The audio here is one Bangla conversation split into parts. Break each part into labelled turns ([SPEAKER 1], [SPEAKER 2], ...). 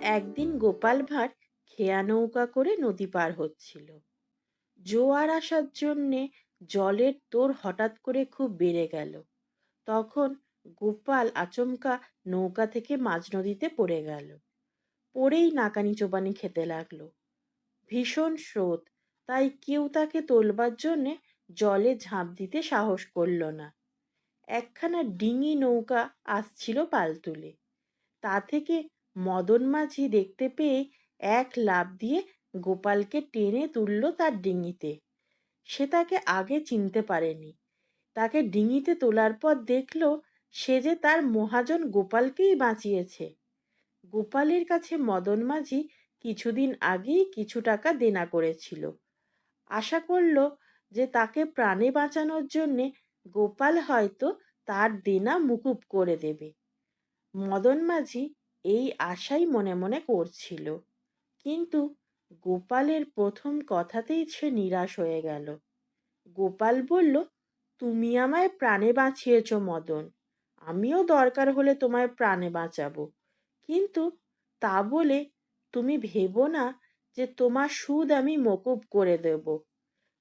[SPEAKER 1] একদিন গোপাল ভাঁড় খেয়া নৌকা করে নদী পার হচ্ছিল। জোয়ার আসার জন্যে জলের তোর হঠাৎ করে খুব বেড়ে গেল। তখন গোপাল আচমকা নৌকা থেকে মাঝ নদীতে পড়ে গেল। পড়েই নাকানি চোবানি খেতে লাগল। ভীষণ স্রোত, তাই কেউ তাকে তোলবার জন্যে জলে ঝাঁপ দিতে সাহস করল না। একখানা ডিঙি নৌকা আসছিল পাল তুলে। তা থেকে মদন মাঝি দেখতে পেয়ে এক লাফ দিয়ে গোপালকে টেনে তুলল তার ডিঙিতে। সে তাকে আগে চিনতে পারেনি। তাকে ডিঙিতে তোলার পর দেখল সে যে তার মহাজন গোপালকেই বাঁচিয়েছে। গোপালের কাছে মদন মাঝি কিছুদিন আগেই কিছু টাকা দেনা করেছিল। আশা করল যে তাকে প্রাণে বাঁচানোর জন্যে গোপাল হয়তো তার দেনা মুকুব করে দেবে। মদন মাঝি এই আশাই মনে মনে করছিল। কিন্তু গোপালের প্রথম কথাতেই সে নিরাশ হয়ে গেল। গোপাল বলল, তুমি আমায় প্রাণে বাঁচিয়েছ মদন। আমিও দরকার হলে তোমায় প্রাণে বাঁচাবো। কিন্তু তা বলে তুমি ভেবো না যে তোমার সুদ আমি মকুব করে দেব।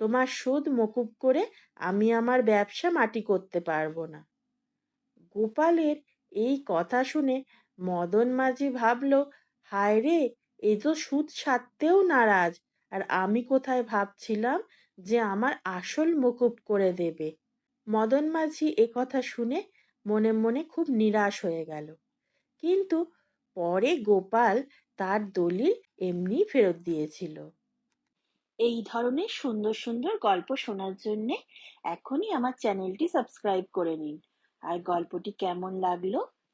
[SPEAKER 1] তোমার সুদ মকুব করে আমি আমার ব্যবসা মাটি করতে পারব না। গোপালের এই কথা শুনে মদন মাঝি ভাবল, হায় রে, এ তো সুদ সারতেও নারাজ। আর আমি কোথায় ভাবছিলাম যে আমার আসল মকুব করে দেবে? মদন মাঝি কথা শুনে মনে মনে খুব নিরাশ হয়ে গেল। কিন্তু পরে গোপাল তার দলিল এমনি ফেরত দিয়েছিল। এই ধরনের সুন্দর সুন্দর গল্প শোনার জন্যে এখনই আমার চ্যানেলটি সাবস্ক্রাইব করে নিন। আর গল্পটি কেমন লাগল